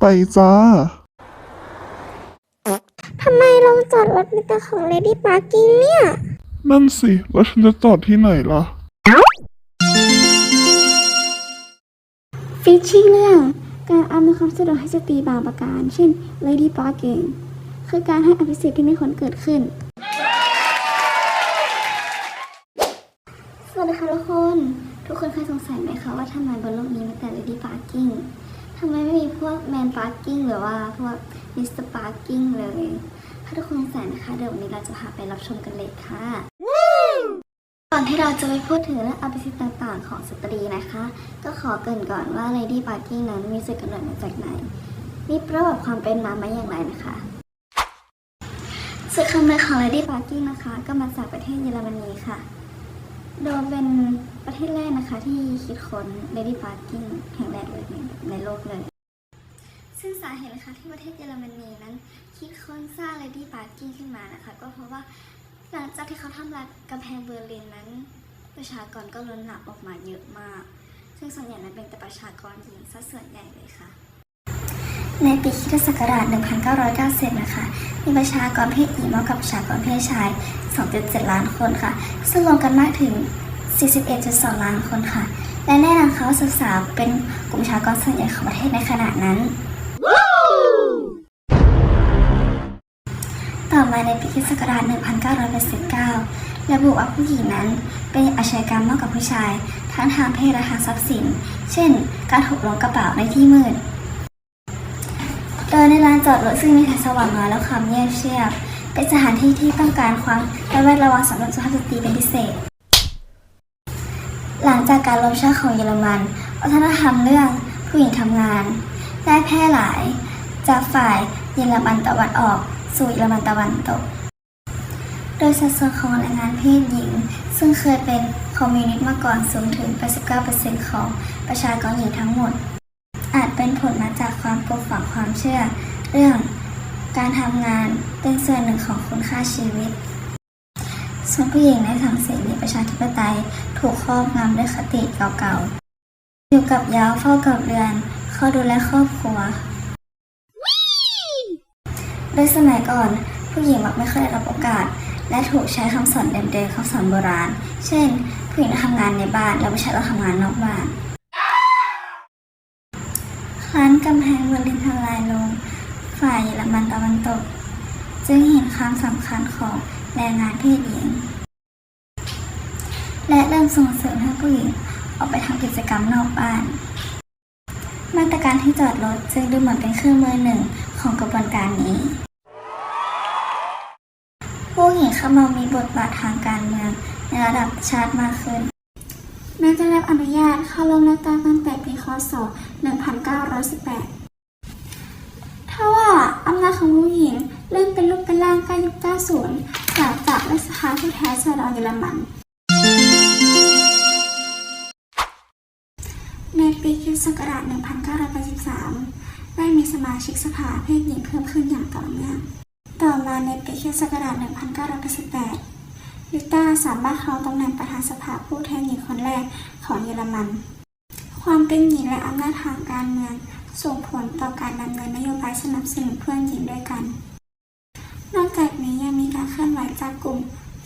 ไปจ้า ทำไมลงจอดรถมีแต่ของ Lady Parking เนี่ย นั่นสิ แล้วฉันจะจอดที่ไหนล่ะฟิชชิ่งเรื่อง การอำนวยความสะดวกให้สตรีบางประการ เช่น Lady Parking คือการให้อภิสิทธิ์ที่ไม่ควรเกิดขึ้น วัสดีค่ะทุกคน ทุกคนเคยสงสัยไหมคะว่าทำไมบนโลกนี้มีแต่ Lady Parking ทำไมไม่มีพวก Man Parking หรือว่าพวก Mr. Parking เลย ถ้าทุกคนสงสัยนะคะ เดี๋ยววันนี้เราจะพาไปรับชมกันเลยค่ะก่อนที่เราจะไปพูดถึงเรื่องอภิสิทธิ์ต่างๆ ของสตรีนะคะ ก็ขอเกรินก่อนว่า Lady Parking นั้นมีจุดกำเนิดมาจากไหน มีประวัติความเป็นมามาอย่างไรนะคะจุดกำเนิดของ Lady Parking นะคะ ก็มาจากประเทศเยอรมนีค่ะ โดยเป็นประเทศแรกนะคะ ที่คิดค้น Lady Parking แห่งแรกเลยในในโลกเลย ซึ่งสาเหตุนะคะที่ประเทศเยอรมนีนั้น คิดค้นสร้าง Lady Parking ขึ้นมานะคะ ก็เพราะว่าหลังจากที่เขาทำลายกำแพงเบอร์ลินนั้น ประชากรก็ล้นหลามออกมาเยอะมาก ซึ่งส่วนใหญ่นั้นเป็นแต่ประชากรหญิงซะส่วนใหญ่เลยค่ะ ในปีคริสตศักราช1990 นะคะ มีประชากรเพศหญิงมากกว่าประชากรเพศชาย 2.7 ล้านคนค่ะ ซึ่งรวมกันมากถึง 41.2 ล้านคนค่ะ และแน่นอนเขาศึกษาเป็นกลุ่มประชากรส่วนใหญ่ของประเทศในขณะนั้น ต่อมาในปีคริสตศักราช1989ระบุว่าผู้หญิงนั้นเป็นอาชญากรรมมากกว่าผู้ชาย ทั้งทางเพศและทางทรัพย์สิน เช่น การถูกล้วงกระเป๋าในที่มืด โดยในลานจอดรถซึ่งมีแสงสว่างน้อยและความเงียบเชียบ เป็นสถานที่ที่ต้องการความระแวดระวังสำหรับสุภาพสตรีเป็นพิเศษ หลังจากการล้มชาติของเยอรมันวัฒนธรรมเรื่องผู้หญิงทำงาน ได้แพร่หลาย จากฝ่ายเยอรมันตะวันออก สู่เยอรมันตะวันตก โดยสัดส่วนของแรงงานเพศหญิง ซึ่งเคยเป็นคอมมิวนิสต์มาก่อนสูงถึง 89%ของประชากรหญิงทั้งหมด อาจเป็นผลมาจากความปลูกฝังความเชื่อ เรื่องการทำงานเป็นส่วนหนึ่งของคุณค่าชีวิต ส่วนผู้หญิงในสังเสรีประชาธิปไตยถูกครอบงำด้วยคติเก่าๆ อยู่กับยาวเฝ้ากับเรือนเข้าดูแลครอบครัว โดยสมัยก่อนผู้หญิงมักไม่เคอยได้รับโอกาส และถูกใช้คำสอนเดิมๆคำสอนโบราณ เช่น ผู้หญิงทำงานในบ้าน และผู้ชายต้องทำงานนอกบ้าน กำแพงเบอร์ลินทลายลง ฝ่ายเยอรมันตะวันตก จึงเห็นความสำคัญของแรงงานเพศหญิง และเริ่มส่งเสริมให้ผู้หญิงออกไปทำกิจกรรมนอกบ้าน มาตรการที่จอดรถจึงดูเหมือนเป็นเครื่องมือหนึ่งของกระบวนการนี้ ผู้หญิงเข้ามามีบทบาททางการเมืองในระดับชาติมากขึ้น แม้จะได้รับอนุญาตเข้าลงเลือกตั้งตั้งแต่ปีคศ 1918ถ้าว่าอำนาจของผู้หญิงเริ่มเป็นรูปเป็นร่างใกล้ยุค90จากจากรัฐสภาผู้แทนราษฎรเยอรมัน ในปีคศ1983 ได้มีสมาชิกสภาเพศหญิงเพิ่มขึ้นอย่างต่อเนื่อง ต่อมาในปีคศ1988 ลิต้าสามารถครองตำแหน่งประธานสภาผู้แทนหญิงคนแรกของเยอรมัน ความเป็นหญิงและอำนาจทางการเมืองส่งผลต่อการดำเนินนโยบายสนับสนุนเพื่อนหญิงด้วยกัน นอกจากนี้ยังมีการเคลื่อนไหวจากกลุ่ม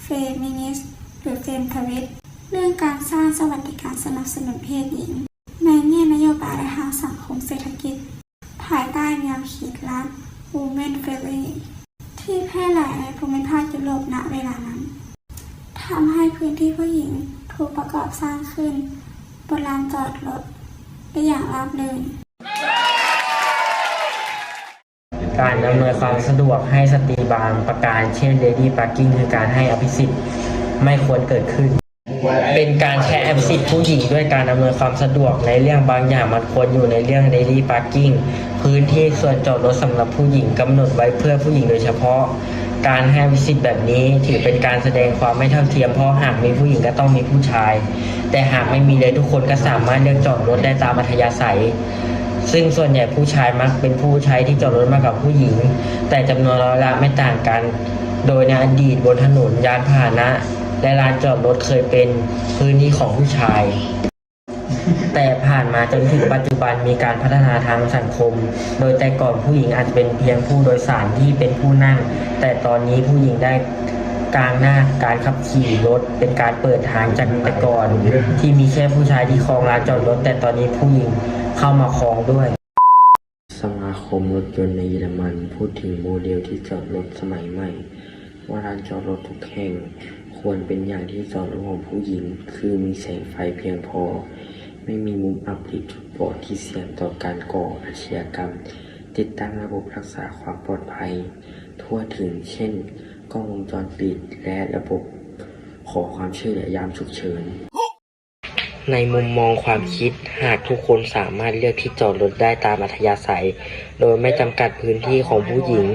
เฟมินิสต์หรือเฟมทวิตเรื่องการสร้างสวัสดิการสนับสนุนเพศหญิงในแง่นโยบายและทางสังคมเศรษฐกิจ ภายใต้แนวคิดรัฐ Women Friendly ที่แพร่หลายในภูมิภาคยุโรปณเวลานั้น ทำให้พื้นที่ผู้หญิงถูกประกอบสร้างขึ้นบนลานจอดรถได้อย่างราบรื่นการอำนวยความสะดวกให้สตรีบางประการเช่น Lady Parking คือการให้อภิสิทธิ์ไม่ควรเกิดขึ้น เป็นการใช้อภิสิทธิ์ผู้หญิงด้วยการอำนวยความสะดวกในเรื่องบางอย่างมันควรอยู่ในเรื่อง Lady Parking พื้นที่ส่วนจอดรถสำหรับผู้หญิงกำหนดไว้เพื่อผู้หญิงโดยเฉพาะ การให้สิทธิ์แบบนี้ถือเป็นการแสดงความไม่เท่าเทียมเพราะหากมีผู้หญิงก็ต้องมีผู้ชาย แต่หากไม่มีเลยทุกคนก็สามารถเลือกจอดรถได้ตามอัธยาศัย ซึ่งส่วนใหญ่ผู้ชายมักเป็นผู้ใช้ที่จอดรถมากกว่าผู้หญิง แต่จำนวนร้อยละไม่ต่างกัน โดยในอดีตบนถนนยานพาหนะ และลานจอดรถเคยเป็นพื้นที่ของผู้ชาย แต่ผ่านมาจนถึงปัจจุบันมีการพัฒนาทางสังคม โดยแต่ก่อนผู้หญิงอาจจะเป็นเพียงผู้โดยสารที่เป็นผู้นั่ง แต่ตอนนี้ผู้หญิงได้กลางหน้าการขับขี่รถเป็นการเปิดทางจากแต่ก่อน ที่มีแค่ผู้ชายที่ครองลานจอดรถ แต่ตอนนี้ผู้หญิงเข้ามาครองด้วย สมาคมรถยนต์ในเยอรมันพูดถึงโมเดลที่จอดรถสมัยใหม่ ว่าร้านจอดรถทุกแห่งควรเป็นอย่างที่จอดรถของผู้หญิง คือมีแสงไฟเพียงพอ ไม่มีมุมอับหรือจุดบอดที่เสี่ยงต่อการก่ออาชญากรรม ติดตั้งระบบรักษาความปลอดภัย ทั่วถึงเช่น กล้องวงจรปิดและระบบขอความช่วยเหลือยามฉุกเฉิน ในมุมมองความคิดหากทุกคนสามารถเลือกที่จอดรถได้ตามอัธยาศัย โดยไม่จำกัดพื้นที่ของผู้หญิง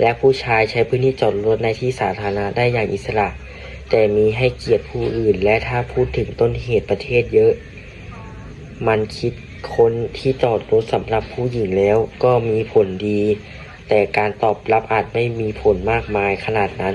และผู้ชายใช้พื้นที่จอดรถในที่สาธารณะได้อย่างอิสระ แต่มีให้เกียรติผู้อื่นและถ้าพูดถึงต้นเหตุประเทศเยอะ มันคิดค้นที่จอดรถสำหรับผู้หญิงแล้วก็มีผลดี แต่การตอบรับอาจไม่มีผลมากมายขนาดนั้น